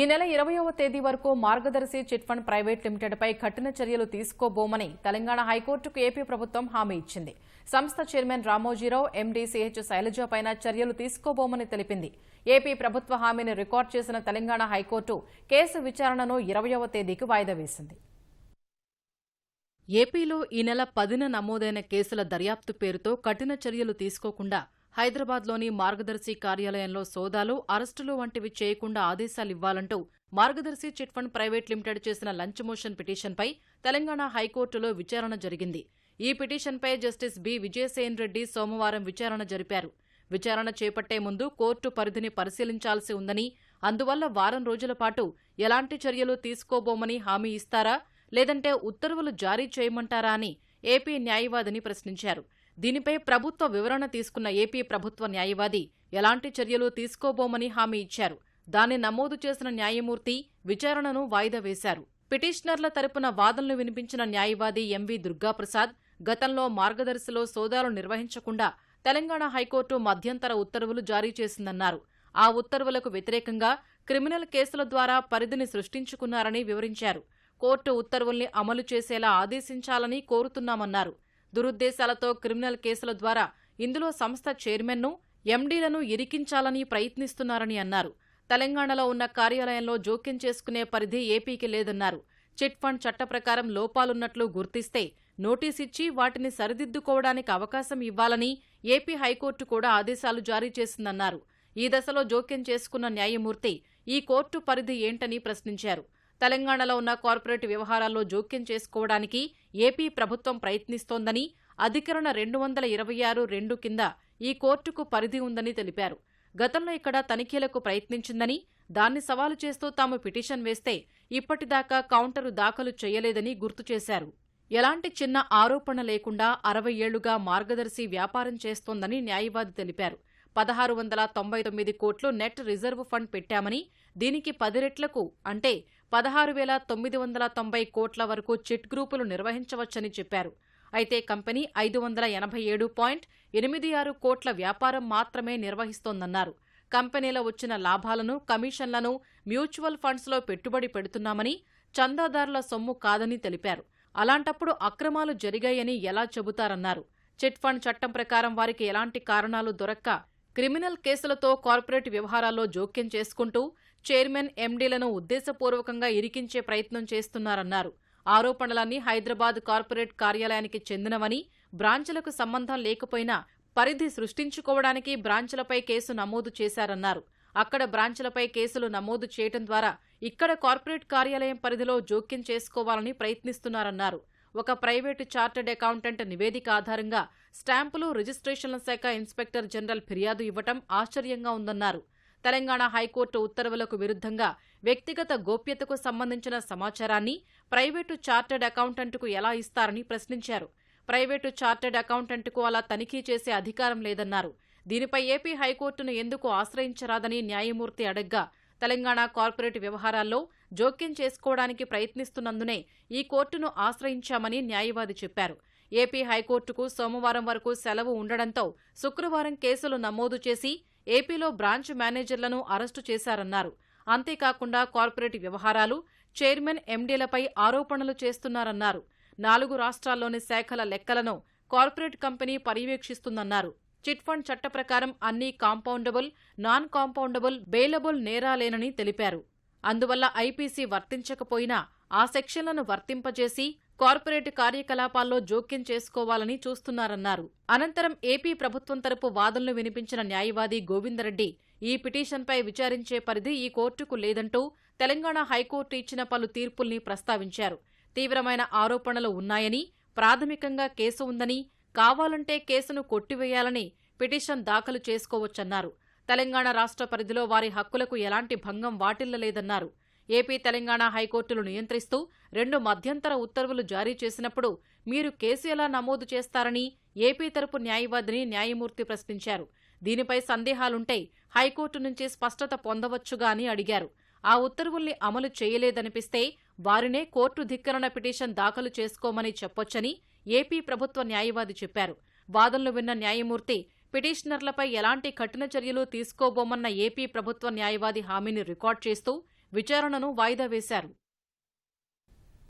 ఈ నెల ఇరవయవ తేదీ వరకు మార్గదర్శి చిట్ ఫండ్ ప్రైవేట్ లిమిటెడ్పై కఠిన చర్యలు తీసుకోబోమని తెలంగాణ హైకోర్టుకు ఏపీ ప్రభుత్వం హామీ ఇచ్చింది. సంస్థ చైర్మన్ రామోజీరావు ఎండీసీహెచ్ శైలజపైన చర్యలు తీసుకోబోమని తెలిపింది. ఏపీ ప్రభుత్వ హామీని రికార్డు చేసిన తెలంగాణ హైకోర్టు కేసు విచారణను ఇరవయవ తేదీకి వాయిదా వేసింది. ఏపీలో ఈ నెల పదిన నమోదైన కేసుల దర్యాప్తు పేరుతో కఠిన చర్యలు తీసుకోకుండా హైదరాబాద్లోని మార్గదర్శి కార్యాలయంలో సోదాలు అరెస్టులు వంటివి చేయకుండా ఆదేశాలివ్వాలంటూ Margadarsi chit fund private limited చేసిన లంచ్ మోషన్ పిటిషన్పై తెలంగాణ హైకోర్టులో విచారణ జరిగింది. ఈ పిటిషన్పై జస్టిస్ బి. విజయసేన్ రెడ్డి సోమవారం విచారణ జరిపారు. విచారణ చేపట్టే ముందు కోర్టు పరిధిని పరిశీలించాల్సి ఉందని అందువల్ల వారం రోజుల పాటు ఎలాంటి చర్యలు తీసుకోబోమని హామీ ఇస్తారా లేదంటే ఉత్తర్వులు జారీ చేయమంటారా అని ఏపీ న్యాయవాదిని ప్రశ్నించారు. దీనిపై ప్రభుత్వ వివరణ తీసుకున్న ఏపీ ప్రభుత్వ న్యాయవాది ఎలాంటి చర్యలు తీసుకోబోమని హామీ ఇచ్చారు. దాన్ని నమోదు చేసిన న్యాయమూర్తి విచారణను వాయిదా వేశారు. పిటిషనర్ల తరపున వాదనలు వినిపించిన న్యాయవాది ఎంవి దుర్గాప్రసాద్ గతంలో మార్గదర్శిలో సోదాలు నిర్వహించకుండా తెలంగాణ హైకోర్టు మధ్యంతర ఉత్తర్వులు జారీ చేసిందన్నారు. ఆ ఉత్తర్వులకు వ్యతిరేకంగా క్రిమినల్ కేసుల ద్వారా పరిధిని సృష్టించుకున్నారని వివరించారు. కోర్టు ఉత్తర్వుల్ని అమలు చేసేలా ఆదేశించాలని కోరుతున్నామన్నారు. దురుద్దేశాలతో క్రిమినల్ కేసుల ద్వారా ఇందులో సంస్థ చైర్మన్ను ఎండీలను ఇరికించాలని ప్రయత్నిస్తున్నారని అన్నారు. తెలంగాణలో ఉన్న కార్యాలయంలో జోక్యం చేసుకునే పరిధి ఏపీకి లేదన్నారు. చిట్ ఫండ్ చట్ట ప్రకారం లోపాలున్నట్లు గుర్తిస్తే నోటీసిచ్చి వాటిని సరిదిద్దుకోవడానికి అవకాశం ఇవ్వాలని ఏపీ హైకోర్టు కూడా ఆదేశాలు జారీ చేసిందన్నారు. ఈ దశలో జోక్యం చేసుకున్న న్యాయమూర్తి ఈ కోర్టు పరిధి ఏంటని ప్రశ్నించారు. తెలంగాణలో ఉన్న కార్పొరేట్ వ్యవహారాల్లో జోక్యం చేసుకోవడానికి ఏపీ ప్రభుత్వం ప్రయత్నిస్తోందని అధికరణ రెండు వందల ఇరవై ఆరు రెండు కింద ఈ కోర్టుకు పరిధి ఉందని తెలిపారు. గతంలో ఇక్కడ తనిఖీలకు ప్రయత్నించిందని దాన్ని సవాలు చేస్తూ తాము పిటిషన్ వేస్తే ఇప్పటిదాకా కౌంటరు దాఖలు చేయలేదని గుర్తు చేశారు. ఎలాంటి చిన్న ఆరోపణ లేకుండా అరవై ఏళ్ళుగా మార్గదర్శి వ్యాపారం చేస్తోందని న్యాయవాది తెలిపారు. పదహారు వందల తొంభై తొమ్మిది కోట్లు నెట్ రిజర్వ్ ఫండ్ పెట్టామని దీనికి పది రెట్లకు అంటే పదహారు వేల తొమ్మిది వందల తొంభై కోట్ల వరకు చిట్ గ్రూపులు నిర్వహించవచ్చని చెప్పారు. అయితే కంపెనీ ఐదు వందల ఎనభై ఏడు పాయింట్ ఎనిమిది ఆరు కోట్ల వ్యాపారం మాత్రమే నిర్వహిస్తోందన్నారు. కంపెనీలో వచ్చిన లాభాలను కమిషన్లను మ్యూచువల్ ఫండ్స్లో పెట్టుబడి పెడుతున్నామని చందాదారుల సొమ్ము కాదని తెలిపారు. అలాంటప్పుడు అక్రమాలు జరిగాయని ఎలా చెబుతారన్నారు. చిట్ ఫండ్ చట్టం ప్రకారం వారికి ఎలాంటి కారణాలు దొరక్క క్రిమినల్ కేసులతో కార్పొరేట్ వ్యవహారాల్లో జోక్యం చేసుకుంటూ చైర్మన్ ఎండీలను ఉద్దేశపూర్వకంగా ఇరికించే ప్రయత్నం చేస్తున్నారన్నారు. ఆరోపణలన్నీ హైదరాబాద్ కార్పొరేట్ కార్యాలయానికి చెందినవని బ్రాంచులకు సంబంధం లేకపోయినా పరిధి సృష్టించుకోవడానికి బ్రాంచులపై కేసు నమోదు చేశారన్నారు. అక్కడ బ్రాంచులపై కేసులు నమోదు చేయడం ద్వారా ఇక్కడ కార్పొరేట్ కార్యాలయం పరిధిలో జోక్యం చేసుకోవాలని ప్రయత్నిస్తున్నారన్నారు. ఒక ప్రైవేటు చార్టెడ్ అకౌంటెంట్ నివేదిక ఆధారంగా స్టాంపులు రిజిస్ట్రేషన్ల శాఖ ఇన్స్పెక్టర్ జనరల్ ఫిర్యాదు ఇవ్వటం ఆశ్చర్యంగా ఉందన్నారు. తెలంగాణ హైకోర్టు ఉత్తర్వులకు విరుద్ధంగా వ్యక్తిగత గోప్యతకు సంబంధించిన సమాచారాన్ని ప్రైవేటు చార్టెడ్ అకౌంటెంట్కు ఎలా ఇస్తారని ప్రశ్నించారు. ప్రైవేటు చార్టెడ్ అకౌంటెంట్కు అలా తనిఖీ చేసే అధికారం లేదన్నారు. దీనిపై ఏపీ హైకోర్టును ఎందుకు ఆశ్రయించరాదని న్యాయమూర్తి అడగ్గా తెలంగాణ కార్పొరేట్ వ్యవహారాల్లో జోక్యం చేసుకోవడానికి ప్రయత్నిస్తున్నందునే ఈ కోర్టును ఆశ్రయించామని న్యాయవాది చెప్పారు. ఏపీ హైకోర్టుకు సోమవారం వరకు సెలవు ఉండడంతో శుక్రవారం కేసులు నమోదు చేసి ఏపీలో బ్రాంచ్ మేనేజర్లను అరెస్టు చేశారన్నారు. అంతేకాకుండా కార్పొరేట్ వ్యవహారాలు చైర్మన్ ఎండీలపై ఆరోపణలు చేస్తున్నారన్నారు. నాలుగు రాష్ట్రాల్లోని శాఖల లెక్కలను కార్పొరేట్ కంపెనీ పర్యవేక్షిస్తుందన్నారు. చిట్ ఫండ్ చట్ట ప్రకారం అన్ని కాంపౌండబుల్ నాన్ కాంపౌండబుల్ బెయిలబుల్ నేరాలేనని తెలిపారు. అందువల్ల ఐపీసీ వర్తించకపోయినా ఆ సెక్షన్లను వర్తింపజేసి కార్పొరేట్ కార్యకలాపాల్లో జోక్యం చేసుకోవాలని చూస్తున్నారన్నారు. అనంతరం ఏపీ ప్రభుత్వం తరపు వాదనలు వినిపించిన న్యాయవాది గోవిందరెడ్డి ఈ పిటిషన్పై విచారించే పరిధి ఈ కోర్టుకు లేదంటూ తెలంగాణ హైకోర్టు ఇచ్చిన పలు తీర్పుల్ని ప్రస్తావించారు. తీవ్రమైన ఆరోపణలు ఉన్నాయని ప్రాథమికంగా కేసు ఉందని కావాలంటే కేసును కొట్టివేయాలని పిటిషన్ దాఖలు చేసుకోవచ్చన్నారు. తెలంగాణ రాష్ట్ర పరిధిలో వారి హక్కులకు ఎలాంటి భంగం వాటిల్లలేదన్నారు. ఏపీ తెలంగాణ హైకోర్టులు నియంత్రిస్తూ రెండు మధ్యంతర ఉత్తర్వులు జారీ చేసినప్పుడు మీరు కేసు ఎలా నమోదు చేస్తారని ఏపీ తరపు న్యాయవాదిని న్యాయమూర్తి ప్రశ్నించారు. దీనిపై సందేహాలుంటే హైకోర్టు నుంచి స్పష్టత పొందవచ్చుగా అని అడిగారు. ఆ ఉత్తర్వుల్ని అమలు చేయలేదనిపిస్తే వారినే కోర్టు ధిక్కరణ పిటిషన్ దాఖలు చేసుకోమని చెప్పొచ్చని ఏపీ ప్రభుత్వ న్యాయవాది చెప్పారు. వాదనలు విన్న న్యాయమూర్తి పిటిషనర్లపై ఎలాంటి కఠిన చర్యలు తీసుకోబోమన్న ఏపీ ప్రభుత్వ న్యాయవాది హామీని రికార్డ్ చేస్తూ విచారణను వాయిదా వేశారు.